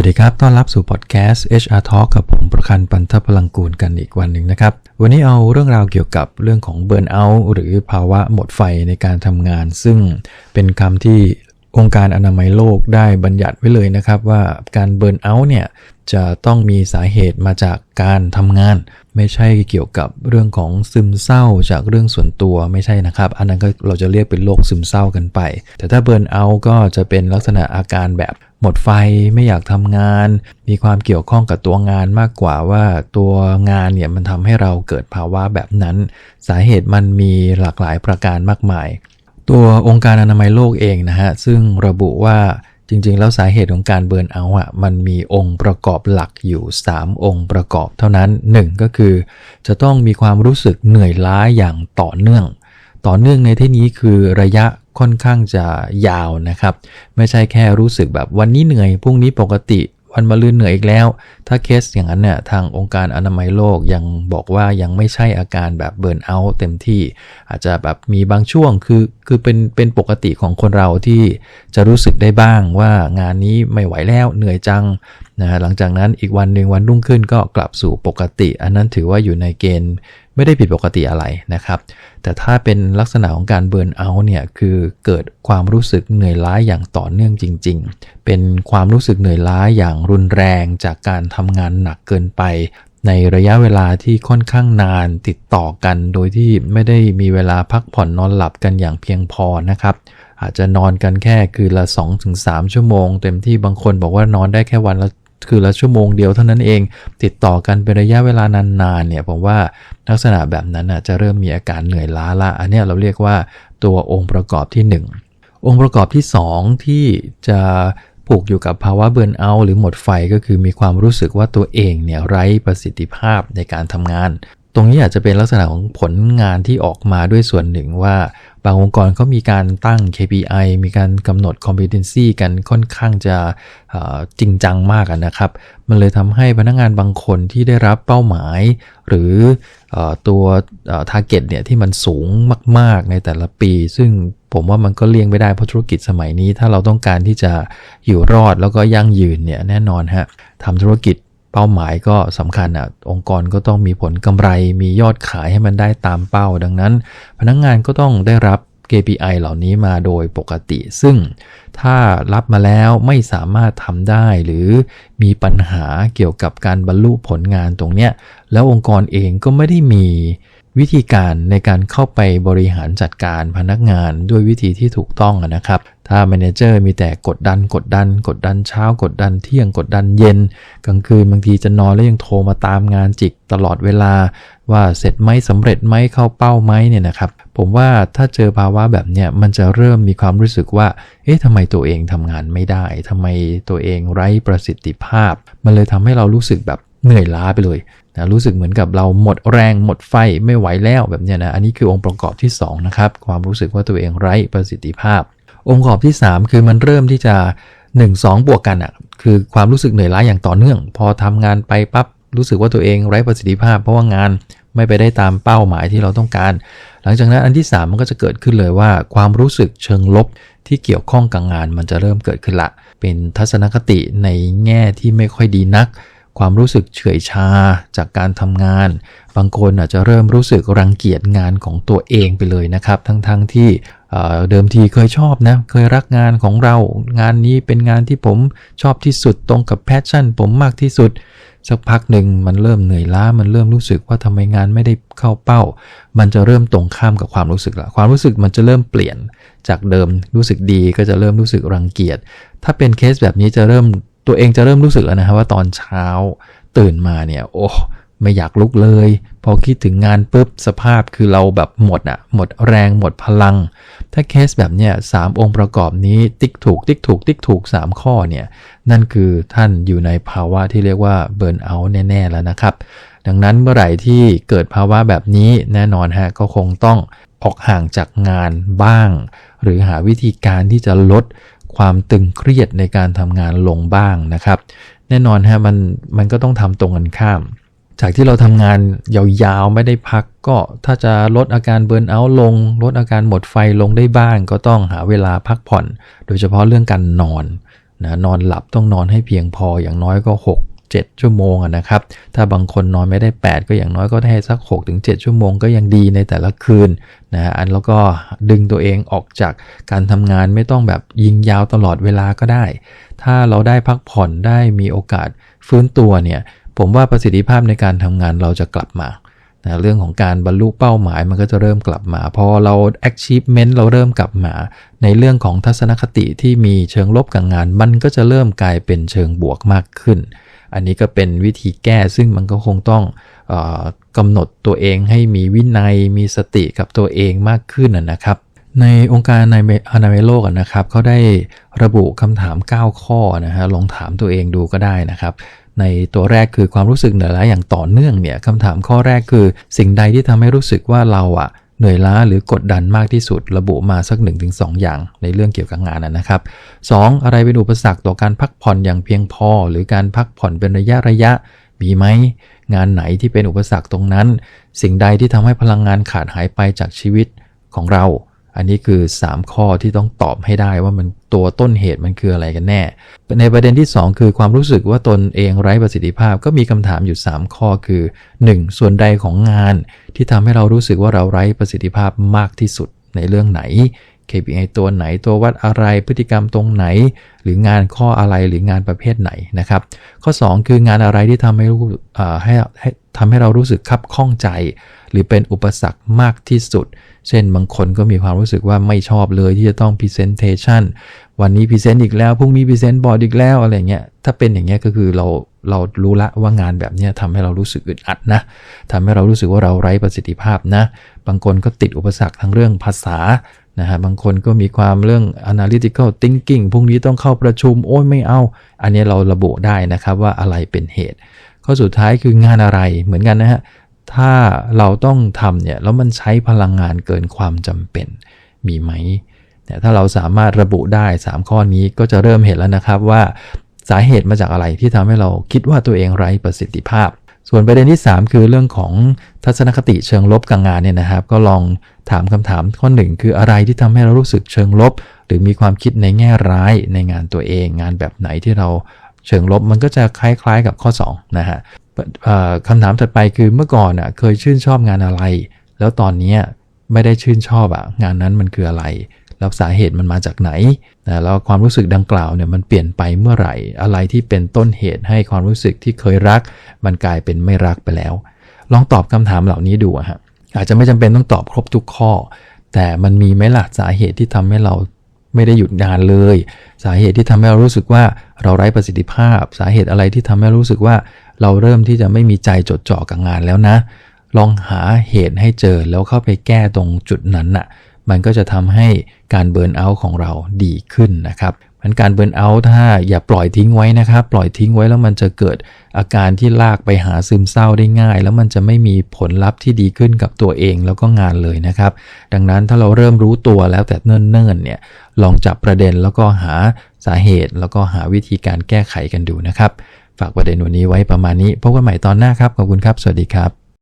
วัสดีครับ ต้อนรับสู่พอดแคสต์ HR Talk กับผมประคันปันทพลังกูลกันอีกวันหนึ่งนะครับ วันนี้เอาเรื่องราวเกี่ยวกับเรื่องของเบิร์นเอาท์หรือภาวะหมดไฟในการทำงาน ซึ่งเป็นคำที่องค์การอนามัยโลกได้บัญญัติไว้เลยนะครับว่าการเบิร์นเอาท์เนี่ยจะต้องมีสาเหตุมาจากการทำงาน ไม่ใช่เกี่ยวกับเรื่องของซึมเศร้าจากเรื่องส่วนตัวไม่ใช่นะครับ อันนั้นก็เราจะเรียกเป็นโรคซึมเศร้ากันไป แต่ถ้าเบิร์นเอาท์ก็จะเป็นลักษณะอาการแบบ หมดไฟไม่อยากทำงาน มีความเกี่ยวข้องกับตัวงานมากกว่าว่าตัวงานเนี่ยมันทำให้เราเกิดภาวะแบบนั้น สาเหตุมันมีหลากหลายประการมากมาย ตัวองค์การอนามัยโลกเองนะฮะ ซึ่งระบุว่าจริงๆ แล้วสาเหตุของการเบิร์นเอาอะมันมีองค์ประกอบหลักอยู่ 3 องค์ประกอบเท่านั้น 1 ก็คือ จะต้องมีความรู้สึกเหนื่อยล้าอย่างต่อเนื่อง ต่อเนื่องในที่นี้คือระยะ ค่อนข้างจะยาวนะครับ ไม่ใช่แค่รู้สึกแบบวันนี้เหนื่อยพรุ่งนี้ปกติวันมะรืนเหนื่อยอีกแล้ว ถ้าเคสอย่างนั้นเนี่ยทางองค์การอนามัยโลกยังบอกว่ายังไม่ใช่อาการแบบเบิร์นเอาท์เต็มที่ อาจจะแบบมีบางช่วงคือคือเป็นเป็นปกติของคนเราที่จะรู้สึกได้บ้างว่างานนี้ไม่ไหวแล้วเหนื่อยจังนะหลังจากนั้นอีกวันหนึ่งวันรุ่งขึ้นก็กลับสู่ปกติ อันนั้นถือว่าอยู่ในเกณฑ์ ไม่ได้ผิดปกติอะไรนะครับ แต่ถ้าเป็นลักษณะของการเบิร์นเอาท์เนี่ยคือเกิดความรู้สึกเหนื่อยล้าอย่างต่อเนื่องจริง ๆ เป็นความรู้สึกเหนื่อยล้าอย่างรุนแรงจากการทำงานหนักเกินไป ในระยะเวลาที่ค่อนข้างนานติดต่อกัน โดยที่ไม่ได้มีเวลาพักผ่อนนอนหลับกันอย่างเพียงพอนะครับอาจจะนอนกันแค่คืนละ 2-3 ชั่วโมง เต็มที่บางคนบอกว่านอนได้แค่วันละ คือละชั่วโมงเดียวเท่านั้นเอง ติดต่อกันเป็นระยะเวลานานๆเนี่ยผมว่าลักษณะแบบนั้นจะเริ่มมีอาการเหนื่อยล้าละอันนี้เราเรียกว่าตัวองค์ประกอบที่ 1 องค์ประกอบที่ 2 ที่จะผูกอยู่กับภาวะเบิร์นเอาหรือหมดไฟก็คือมีความรู้สึกว่าตัวเองเนี่ยไร้ประสิทธิภาพในการทำงาน ตรงนี้อาจจะเป็นลักษณะของผลงานที่ออกมาด้วยส่วนหนึ่งว่าางองค์กรเขามีการตั้ง KPI มีการกำหนด competency กันค่อนข้างจะจริงจังมากนะครับ มันเลยทำให้พนักงานบางคนที่ได้รับเป้าหมาย หรือตัว target เนี่ยที่มันสูงมาก ๆ ในแต่ละปี ซึ่งผมว่ามันก็เลี่ยงไม่ได้เพราะธุรกิจสมัยนี้ ถ้าเราต้องการที่จะอยู่รอดแล้วก็ยั่งยืนเนี่ยแน่นอนฮะทำธุรกิจ เป้าหมายก็สำคัญอะองค์กรก็ต้องมีผลกำไรมียอดขายให้มันได้ตามเป้า ดังนั้น พนักงงานก็ต้องได้รับ KPI เหล่านี้มาโดยปกติ ซึ่งถ้ารับมาแล้วไม่สามารถทำได้หรือมีปัญหาเกี่ยวกับการบรรลุผลงานตรงเนี้ยแล้วองค์กรเองก็ไม่ได้มี วิธีการในการเข้าไปบริหารจัดการพนักงานด้วยวิธีที่ถูกต้องนะครับ ถ้าแมเนเจอร์มีแต่กดดัน กดดัน กดดันเช้า กดดันเที่ยง กดดันเย็น กลางคืนบางทีจะนอนแล้วยังโทรมาตามงานจิกตลอดเวลา ว่าเสร็จไหมสำเร็จไหมเข้าเป้าไหมเนี่ยนะครับ ผมว่าถ้าเจอภาวะแบบเนี้ยมันจะเริ่มมีความรู้สึกว่า เอ๊ะทำไมตัวเองทำงานไม่ได้ทำไมตัวเองไร้ประสิทธิภาพ มันเลยทำให้เรารู้สึกแบบ เหนื่อยล้าไปเลยนะรู้สึกเหมือนกับเราหมดแรงหมดไฟไม่ไหวแล้วแบบนี้นะอันนี้คือองค์ประกอบที่2นะครับความรู้สึกว่าตัวเองไร้ประสิทธิภาพ องค์ประกอบที่ 3 คือมันเริ่มที่จะ 1 2 บวกกันอะคือความรู้สึกเหนื่อยล้าอย่างต่อเนื่อง พอทำงานไปปั๊บรู้สึกว่าตัวเองไร้ประสิทธิภาพ เพราะว่างานไม่ไปได้ตามเป้าหมายที่เราต้องการ หลังจากนั้นอันที่ 3 มันก็จะเกิดขึ้นเลยว่า ความรู้สึกเชิงลบที่เกี่ยวข้องกับงานมันจะเริ่มเกิดขึ้นละ เป็นทัศนคติในแง่ที่ไม่ค่อยดีนัก ความรู้สึกเฉื่อยชาจากการทำงาน บางคนอาจจะเริ่มรู้สึกรังเกียจงานของตัวเองไปเลยนะครับ ทั้งๆทที่เดิมทีเคยชอบนะ เคยรักงานของเรา งานนี้เป็นงานที่ผมชอบที่สุดตรงกับแพชชั่น ผมมากที่สุด สักพักหนึ่งมันเริ่มเหนื่อยล้า มันเริ่มรู้สึกว่าทำไมงานไม่ได้เข้าเป้า มันจะเริ่มตรงข้ามกับความรู้สึกละ ความรู้สึกมันจะเริ่มเปลี่ยนจากเดิมรู้สึกดีก็จะเริ่มรู้สึกรังเกียจ ถ้าเป็นเคสแบบนี้จะเริ่ม ตัวเองจะเริ่มรู้สึกแล้วนะครับว่าตอนเช้าตื่นมาเนี่ย โอ้ไม่อยากลุกเลย พอคิดถึงงานปุ๊บสภาพคือเราแบบหมดอะหมดแรงหมดพลัง ถ้าเคสแบบเนี้ยสามองค์ประกอบนี้ติ๊กถูกติ๊กถูกติ๊กถูก 3 ข้อเนี่ย นั่นคือท่านอยู่ในภาวะที่เรียกว่าเบิร์นเอาท์แน่ ๆ แล้วนะครับ ดังนั้นเมื่อไหร่ที่เกิดภาวะแบบนี้แน่นอนฮะก็คงต้องออกห่างจากงานบ้าง หรือหาวิธีการที่จะลด ความตึงเครียดในการทำงานลงบ้างนะครับ แน่นอนฮะมันมันก็ต้องทำตรงกันข้าม จากที่เราทำงานยาวๆไม่ได้พักก็ถ้าจะลดอาการเบิร์นเอาท์ลง ลดอาการหมดไฟลงได้บ้าง ก็ต้องหาเวลาพักผ่อน โดยเฉพาะเรื่องการนอนนะนอนหลับต้องนอนให้เพียงพออย่างน้อยก็6 7 ชั่วโมงอะนะครับ ถ้าบางคนนอนไม่ได้ 8 ก็อย่างน้อยก็ได้สัก 6-7 ชั่วโมงก็ยังดีในแต่ละคืนนะฮะอันแล้วก็ดึงตัวเองออกจากการทำงานไม่ต้องแบบยิงยาวตลอดเวลาก็ได้ ถ้าเราได้พักผ่อนได้มีโอกาสฟื้นตัวเนี่ยผมว่าประสิทธิภาพในการทำงานเราจะกลับมานะเรื่องของการบรรลุเป้าหมายมันก็จะเริ่มกลับมา พอเรา achievement เราเริ่มกลับมา ในเรื่องของทัศนคติที่มีเชิงลบกับงาน มันก็จะเริ่มกลายเป็นเชิงบวกมากขึ้น อันนี้ก็เป็นวิธีแก้ซึ่งมันก็คงต้องออกำหนดตัวเองให้มีวินัยมีสติกับตัวเองมากขึ้นนะครับ ในองค์การในอนามัยโลกนะครับเขาได้ระบุคำถาม 9 ข้อนะฮะลองถามตัวเองดูก็ได้นะครับ ในตัวแรกคือความรู้สึกเหนื่อยล้าอย่างต่อเนื่องเนี่ยคำถามข้อแรกคือสิ่งใดที่ทำให้รู้สึกว่าเราอะ เหนื่อยล้าหรือกดดันมากที่สุด ระบุมาสัก 1-2 อย่างในเรื่องเกี่ยวกับงานนะครับ 2. อะไรเป็นอุปสรรคต่อการพักผ่อนอย่างเพียงพอ หรือการพักผ่อนเป็นระยะระยะมีไหมงานไหนที่เป็นอุปสรรคตรงนั้น สิ่งใดที่ทำให้พลังงานขาดหายไปจากชีวิตของเรา อันนี้คือ 3 ข้อที่ต้องตอบให้ได้ว่ามันตัวต้นเหตุมันคืออะไรกันแน่ ในประเด็นที่ 2 คือความรู้สึกว่าตนเองไร้ประสิทธิภาพก็มีคำถามอยู่ 3 ข้อคือ 1. ส่วนใดของงานที่ทำให้เรารู้สึกว่าเราไร้ประสิทธิภาพมากที่สุดในเรื่องไหน KPI ตัวไหนตัววัดอะไรพฤติกรรมตรงไหน หรืองานข้ออะไรหรืองานประเภทไหนนะครับ ข้อ 2 คืองานอะไรที่ทำให้รู้ให้ให้ทำให้เรารู้สึกคับข้องใจ หรือเป็นอุปสรรคมากที่สุด เช่นบางคนก็มีความรู้สึกว่าไม่ชอบเลยที่จะต้อง Presentation วันนี้ Present อีกแล้วพรุ่งนี้ Present บอร์ดอีกแล้วอะไรเงี้ยถ้าเป็นอย่างเงี้ยก็คือเราเรารู้ละว่างานแบบนี้ทำให้เรารู้สึกอึดอัดนะทำให้เรารู้สึกว่าเราไร้ประสิทธิภาพนะ บางคนก็ติดอุปสรรคทางเรื่องภาษานะฮะบางคนก็มีความเรื่อง analytical thinking พรุ่งนี้ต้องเข้าประชุมโอ้ยไม่เอา อันนี้เราระบุได้นะครับว่าอะไรเป็นเหตุ ข้อสุดท้ายคืองานอะไรเหมือนกันนะฮะ ถ้าเราต้องทำเนี่ยแล้วมันใช้พลังงานเกินความจำเป็นมีไหมเนี่ยถ้าเราสามารถระบุได้ 3 ข้อนี้ก็จะเริ่มเห็นแล้วนะครับว่าสาเหตุมาจากอะไรที่ทำให้เราคิดว่าตัวเองไร้ประสิทธิภาพ ส่วนประเด็นที่ 3 คือเรื่องของทัศนคติเชิงลบกับงานเนี่ยนะครับ ก็ลองถามคำถามข้อหนึ่งคืออะไรที่ทำให้เรารู้สึกเชิงลบ หรือมีความคิดในแง่ร้ายในงานตัวเอง งานแบบไหนที่เราเชิงลบมันก็จะคล้ายๆกับข้อ2นะฮะ คำถามถัดไปคือเมื่อก่อนอะเคยชื่นชอบงานอะไร แล้วตอนนี้ไม่ได้ชื่นชอบอะงานนั้นมันคืออะไร แล้วสาเหตุมันมาจากไหนนะแล้วความรู้สึกดังกล่าวเนี่ยมันเปลี่ยนไปเมื่อไหร่ อะไรที่เป็นต้นเหตุให้ความรู้สึกที่เคยรัก มันกลายเป็นไม่รักไปแล้ว ลองตอบคำถามเหล่านี้ดูฮะอาจจะไม่จำเป็นต้องตอบครบทุกข้อ แต่มันมีไหมล่ะสาเหตุที่ทำให้เราไม่ได้หยุดงานเลย สาเหตุที่ทำให้เรารู้สึกว่าเราไร้ประสิทธิภาพ สาเหตุอะไรที่ทำให้รู้สึกว่า เราเริ่มที่จะไม่มีใจจดจ่อกับงานแล้วนะ ลองหาเหตุให้เจอแล้วเข้าไปแก้ตรงจุดนั้นน่ะ มันก็จะทำให้การเบิร์นเอาท์ของเราดีขึ้นนะครับมันการเบิร์นเอาท์ถ้าอย่าปล่อยทิ้งไว้นะครับ ปล่อยทิ้งไว้แล้วมันจะเกิดอาการที่ลากไปหาซึมเศร้าได้ง่าย แล้วมันจะไม่มีผลลัพธ์ที่ดีขึ้นกับตัวเองแล้วก็งานเลยนะครับ ดังนั้นถ้าเราเริ่มรู้ตัวแล้วแต่เนิ่นๆเนี่ยลองจับประเด็นแล้วก็หาสาเหตุแล้วก็หาวิธีการแก้ไขกันดูนะครับ ฝากประเด็นวันนี้ไว้ประมาณนี้พบกันใหม่ตอนหน้าครับ ขอบคุณครับ สวัสดีครับ